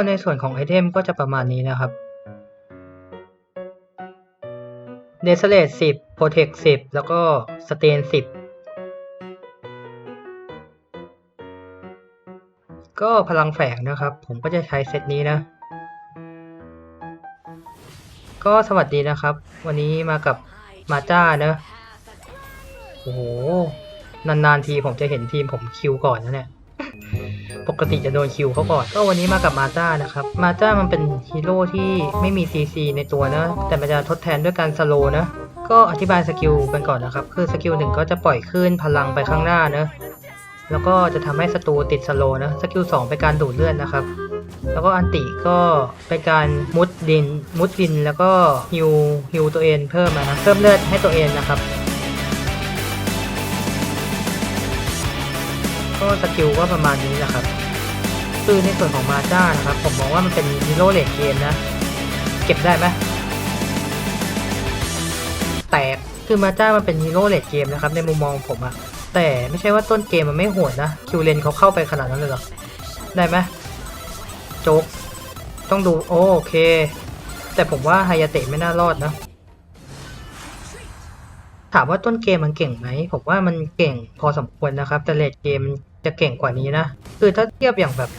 ็ในส่วนของไอเทมก็จะประมาณนี้นะครับเดซเลต10 Protect 10 แล้วก็ Stain 10 ก็พลังแฝงนะครับ ผมก็จะใช้เซตนี้นะ ก็สวัสดีนะครับ วันนี้มากับมาจ้าเนอะโอ้โห นานๆทีผมจะเห็นทีมผมคิวก่อนนะเนี่ย ปกติจะโดนคิวเขาก่อน ก็วันนี้มากับมาจ้านะครับ มาจ้ามันเป็นฮีโร่ที่ไม่มีซีซีในตัวนะ แต่มันจะทดแทนด้วยการสโลนะ ก็อธิบายสกิลกันก่อนนะครับ คือสกิลหนึ่งก็จะปล่อยคลื่นพลังไปข้างหน้านะ แล้วก็จะทำให้ศัตรูติดสโลนะ สกิลสองเป็นการดูดเลือดนะครับ แล้วก็อันติก็เป็นการมุดดิน มุดดินแล้วก็ฮิวฮิวตัวเองเพิ่มนะ เพิ่มเลือดให้ตัวเองนะครับ ก็สกิลก็ประมาณนี้แหละครับ คือในส่วนของมาจ้านะครับ ผมมองว่ามันเป็นฮีโร่เลดเกมนะ เก็บได้ไหมแตกคือมาจ้ามันเป็นฮีโร่เลดเกมนะครับ ในมุมมองผมอะแต่ไม่ใช่ว่าต้นเกมมันไม่โหดนะ คิวเลนเขาเข้าไปขนาดนั้นเลยหรอ ได้ไหมโจ๊ก ต้องดูโอโอเค แต่ผมว่าไฮยาเตะไม่น่ารอดนะ ถามว่าต้นเกมมันเก่งไหม ผมว่ามันเก่งพอสมควรนะครับ แต่เลดเกม จะเก่งกว่านี้นะ คือถ้าเทียบอย่างแบบ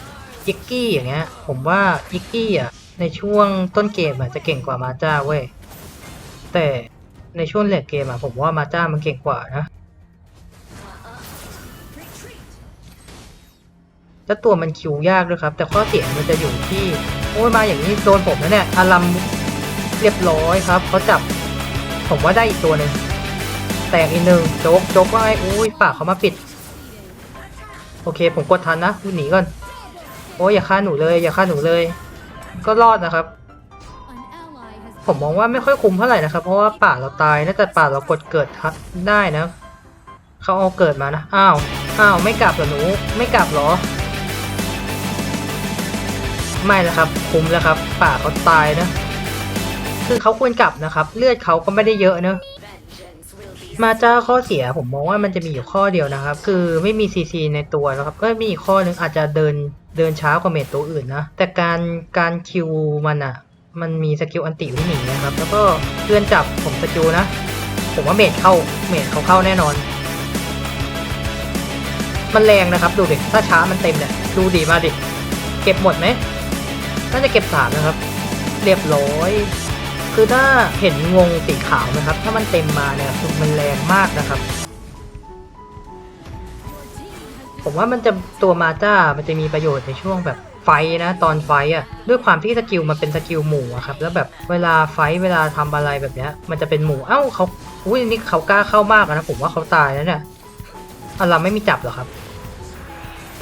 อิกกี้อย่างเงี้ย ผมว่าอิกกี้อะในช่วงต้นเกมอะจะเก่งกว่ามาจ้าเว้ย แต่ในช่วงเลดเกมอะผมว่ามาจ้ามันเก่งกว่านะแล้วตัวมันคิวยากด้วยครับ แต่ข้อเสียมันจะอยู่ที่โอ้ยมาอย่างนี้โดนผมแล้วเนี่ยอารัมเรียบร้อยครับเขาจับผมว่าได้อีกตัวหนึ่งแตกอีกหนึ่งโจ๊กโจ๊กว่าไอ้อุ้ยปากเขามาปิด โอเค ผมกดทันนะหนีก่อน โอ้ยอย่าฆ่าหนูเลย อย่าฆ่าหนูเลย ก็รอดนะครับ ผมมองว่าไม่ค่อยคุ้มเท่าไหร่นะครับ เพราะว่าป่าเราตายนะแต่ป่าเรากดเกิดทัดได้นะ เขาเอาเกิดมานะ อ้าว อ้าว ไม่กลับเหรอหนู ไม่กลับเหรอ ไม่แล้วครับ คุ้มแล้วครับ ป่าเขาตายนะ คือเขาควรกลับนะครับ เลือดเขาก็ไม่ได้เยอะเนอะ มาจ้าข้อเสียผมมองว่ามันจะมีอยู่ข้อเดียวนะครับ คือไม่มีซีซีในตัวนะครับก็มีอีกข้อหนึ่งอาจจะเดินเดินช้ากว่าเมทตัวอื่นนะ แต่การการคิวมันอะมันมีสกิลอันติวิ่งหนีนะครับ แล้วก็เพื่อนจับผมสกิลนะ ผมว่าเมทเข้าเมทเขาเข้าแน่นอน มันแรงนะครับดูดิถ้าช้ามันเต็มเนี่ยดูดีมาดิ เก็บหมดไหมน่าจะเก็บสามนะครับ เรียบร้อย คือถ้าเห็นวงสีขาวนะครับ ถ้ามันเต็มมาเนี่ยคือมันแรงมากนะครับ ผมว่ามันจะตัวมาจ้ามันจะมีประโยชน์ในช่วงแบบไฟนะตอนไฟอะด้วยความที่สกิลมันเป็นสกิลหมู่อะครับแล้วแบบเวลาไฟเวลาทำอะไรแบบเนี้ย มันจะเป็นหมู่เอ้าเขาอุ้ยนี่เขากล้าเข้ามากนะผมว่าเขาตายแล้วเนี่ยอาราไม่มีจับหรอครับ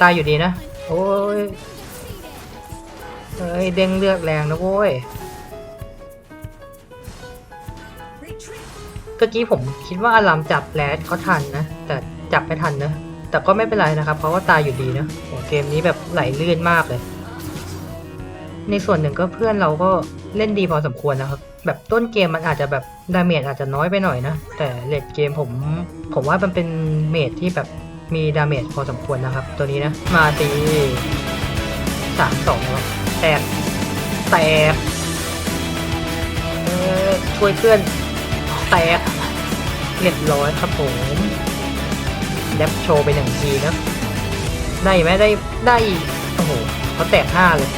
ตายอยู่ดีนะ โอ้ยเฮ้ยเด้งเลือกแรงนะโว้ย เมื่อกี้ผมคิดว่าอารามจับแรดเขาทันนะ แต่จับไม่ทันนะ แต่ก็ไม่เป็นไรนะครับ เพราะว่าตายอยู่ดีนะโอ้เกมนี้แบบไหลลื่นมากเลย ในส่วนหนึ่งก็เพื่อนเราก็เล่นดีพอสมควรนะครับ แบบต้นเกมมันอาจจะแบบดาเมจอาจจะน้อยไปหน่อยนะ แต่เลดเกมผม ผมว่ามันเป็นเมจที่แบบมีดาเมจพอสมควรนะครับ ตัวนี้นะ มาตีสามสองแล้วแตกแตกช่วยเพื่อน แตกเรียบร้อยครับผมแดบโชว์ไปหนึ่งทีนะได้ไหมได้ได้โอ้โหเขาแตกห้าเลย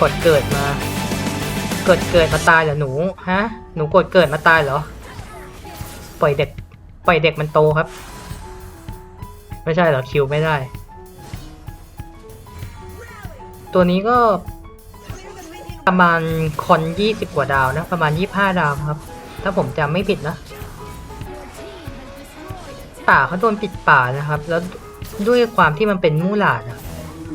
กดเกิดมา เกิดเกิดมาตายเหรอหนูฮะหนูกดเกิดมาตายเหรอปล่อยเด็กปล่อยเด็กมันโตครับ ไม่ใช่เหรอคิวไม่ได้ ตัวนี้ก็ประมาณคอนยี่สิบกว่าดาวนะ ประมาณยี่ห้าดาวครับ ถ้าผมจำไม่ผิดนะ ป่าเขาโดนปิดป่านะครับ แล้วด้วยความที่มันเป็นมูหลาดอะ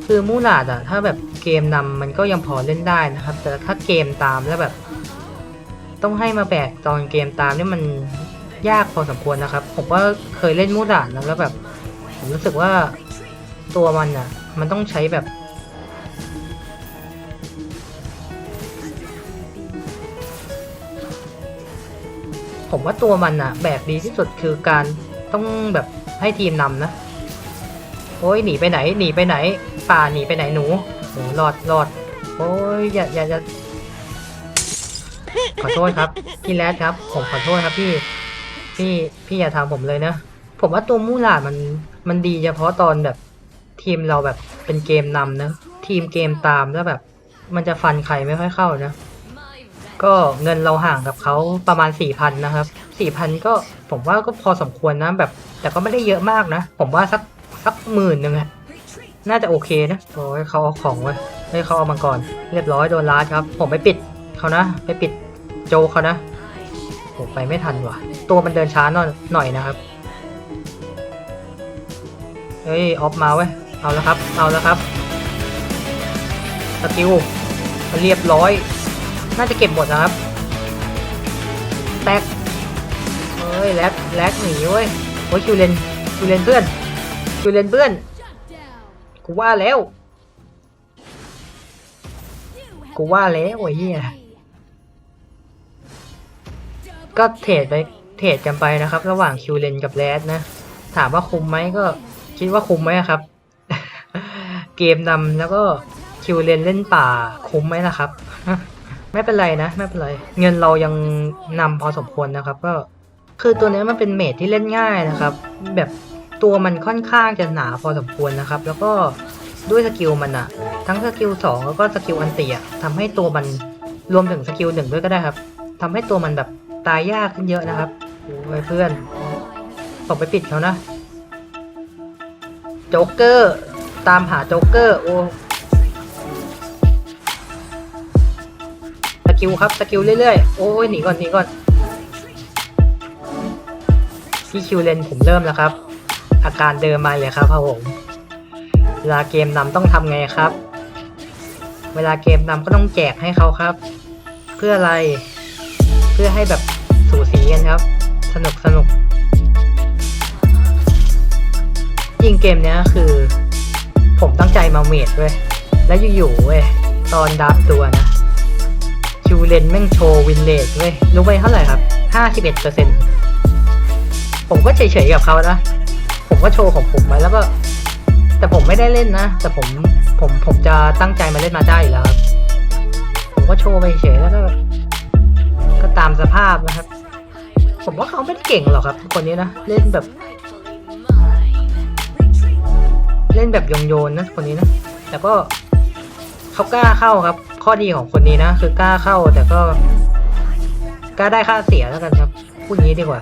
คือมูหลาดอะถ้าแบบเกมนำมันก็ยังพอเล่นได้นะครับ แต่ถ้าเกมตามแล้วแบบ ต้องให้มาแบกตอนเกมตามนี่มันยากพอสมควรนะครับ ผมว่าเคยเล่นมูหลาดนะแล้วแบบ ผมรู้สึกว่าตัวมันอะมันต้องใช้แบบ ผมว่าตัวมันอะแบกดีที่สุดคือการต้องแบบให้ทีมนำนะ โอ้ยหนีไปไหน หนีไปไหน ป่าหนีไปไหนหนูโอ้รอดรอด โอ้ยอย่าอย่าอย่าขอโทษครับพี่แรดครับ ผมขอโทษครับพี่พี่พี่อย่าทำผมเลยนะ ผมว่าตัวมูหลาดมันมันดีเฉพาะตอนแบบทีมเราแบบเป็นเกมนำนะ ทีมเกมตามแล้วแบบ มันจะฟันใครไม่ค่อยเข้านะ ก็เงินเราห่างกับเขาประมาณสี่พันนะครับสี่พันก็ผมว่าก็พอสมควรนะแบบ แต่ก็ไม่ได้เยอะมากนะ ผมว่าสักสักหมื่นหนึ่งอะน่าจะโอเคนะโอ้ยเขาเอาของไว้ให้เขาเอามาก่อนเรียบร้อยโดนลาดครับ ผมไปปิดเขานะ ไปปิดโจเขานะผมไปไม่ทันว่ะ ตัวมันเดินช้าหน่อยหน่อยนะครับเฮ้ยออฟมาเว้ยเอาแล้วครับ เอาแล้วครับสกิลเรียบร้อย น่าจะเก็บหมดนะครับ แตกเฮ้ยแลกแลกหนีเว้ยโอ้ยคิวเลนคิวเลนเพื่อนคิวเลนเพื่อนกูว่าแล้วกูว่าแล้วไอ้เหี้ยก็เทรดไปเทรดกันไปนะครับ ระหว่างคิวเลนกับแรดนะ ถามว่าคุ้มไหมก็คิดว่าคุ้มไหมครับ เกมนำแล้วก็คิวเลนเล่นป่าคุ้มไหมล่ะครับ ไม่เป็นไรนะไม่เป็นไร เงินเรายังนำพอสมควรนะครับ ก็คือตัวนี้มันเป็นเมดที่เล่นง่ายนะครับ แบบตัวมันค่อนข้างจะหนาพอสมควรนะครับ แล้วก็ด้วยสกิลมันอะทั้งสกิลสองแล้วก็สกิลอันติอะทำให้ตัวมันรวมถึงสกิลหนึ่งด้วยก็ได้ครับทำให้ตัวมันแบบตายยากขึ้นเยอะนะครับโอ้ยเพื่อนผมไปปิดเขานะ โจ๊กเกอร์ ตามหาโจ๊กเกอร์ โอ้ กิลครับสกิลเรื่อยๆ โอ้ยหนีก่อนหนีก่อนพี่คิวเลนผมเริ่มแล้วครับ อาการเดิมมาเลยครับพ่อผมเวลาเกมนำต้องทำไงครับ เวลาเกมนำก็ต้องแจกให้เขาครับ เพื่ออะไร เพื่อให้แบบสูสีกันครับ สนุกสนุกยิงเกมเนี้ยคือ ผมตั้งใจมาเมดเว้ย แล้วอยู่ๆเว้ย ตอนดับตัวนะ คิวเลนแม่งโชว์วินเลจเว้ยรู้ไปเท่าไหร่ครับห้าสิบเอ็ดเปอร์เซ็นผมก็เฉยๆกับเขานะ ผมก็โชว์ของผมไว้แล้วก็ แต่ผมไม่ได้เล่นนะ แต่ผมผมผมจะตั้งใจมาเล่นมาได้อยู่แล้วครับผมก็โชว์ไปเฉยแล้วก็ ก็ตามสภาพนะครับ ผมว่าเขาไม่ได้เก่งหรอกครับ คนนี้นะเล่นแบบ เล่นแบบโยนๆนะคนนี้นะแต่ก็เขากล้าเข้าครับ ข้อดีของคนนี้นะ คือกล้าเข้าแต่ก็กล้าได้ค่าเสียแล้วกันครับพูดงี้ดีกว่า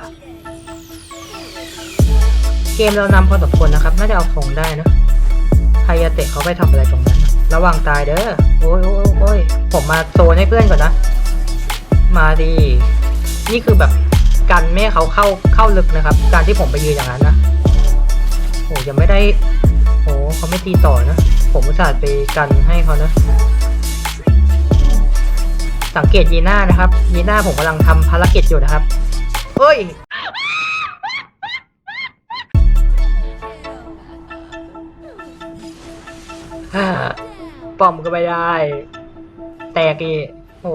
เกมเรานำพอสมควรนะครับ น่าจะเอาของได้นะไฮยาเตะเขาไปทำอะไรตรงนั้นนะระวังตายเด้อโอ้ยโอ้ยโอ้ยผมมาโซนให้เพื่อนก่อนนะ มาดี นี่คือแบบกันไม่ให้เขาเข้าเข้าลึกนะครับ การที่ผมไปยืนอย่างนั้นนะโอ้ยังไม่ได้โอ้เขาไม่ตีต่อนะ ผมอุตส่าห์ไปกันให้เขานะ สังเกตยีน่านะครับยีน่าผมกำลังทำภารกิจอยู่นะครับเฮ้ยป้อมก็ไม่ได้ แตกอีโอ้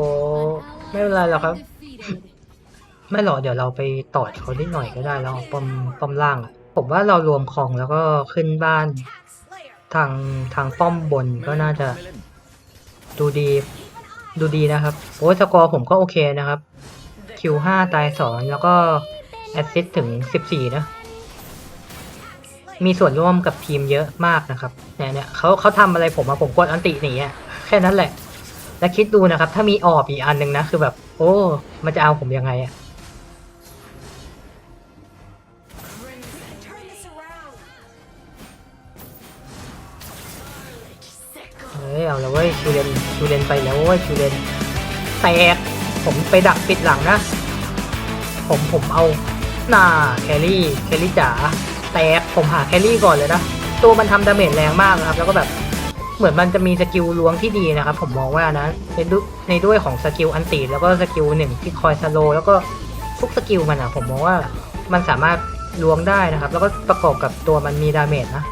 ไม่เป็นไรหรอกครับ ไม่หรอกเดี๋ยวเราไปต่อดเขานิดหน่อยก็ได้แล้วเอาป้อมป้อมล่าง ผมว่าเรารวมของแล้วก็ขึ้นบ้าน ทางทางป้อมบนก็น่าจะ ดูดี ดูดีนะครับโอ้ยสกอร์ผมก็โอเคนะครับ คิวห้าตายสองแล้วก็แอสซิสถึงสิบสี่นะ มีส่วนร่วมกับทีมเยอะมากนะครับ เนี่ยเนี่ยเขาเขาทำอะไรผมอะผมกดอันติหนีอะแค่นั้นแหละ แล้วคิดดูนะครับ ถ้ามีออบอีกอันหนึ่งนะ คือแบบ โอ้ มันจะเอาผมยังไงอะ เอาแล้วเว้ยคิวเลนคิวเลนไปแล้วเว้ยคิวเลนแตกผมไปดักปิดหลังนะ ผมผมเอาหน้าแครี่แครี่จ๋าแตกผมหาแครี่ก่อนเลยนะตัวมันทำดาเมจแรงมากนะครับ แล้วก็แบบเหมือนมันจะมีสกิลล้วงที่ดีนะครับ ผมมองว่านะในดุในด้วยของสกิลอันตีแล้วก็สกิลหนึ่งที่คอยสโลแล้วก็ทุกสกิลมันอะผมมองว่ามันสามารถล้วงได้นะครับ แล้วก็ประกอบกับตัวมันมีดาเมจนะ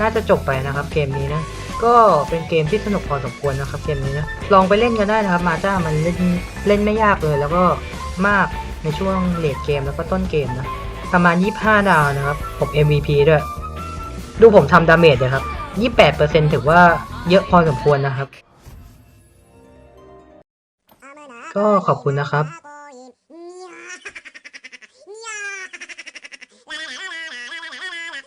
น่าจะจบไปนะครับเกมนี้นะ ก็เป็นเกมที่สนุกพอสมควรนะครับเกมนี้นะลองไปเล่นกันได้นะครับมาจ้ามันเล่นเล่นไม่ยากเลย แล้วก็มากในช่วงเลดเกมแล้วก็ต้นเกมนะประมาณ 25 ดาวนะครับผม MVP ด้วย ดูผมทำดาเมจเลยครับ 28%ถือว่าเยอะพอสมควรนะครับ ก็ขอบคุณนะครับ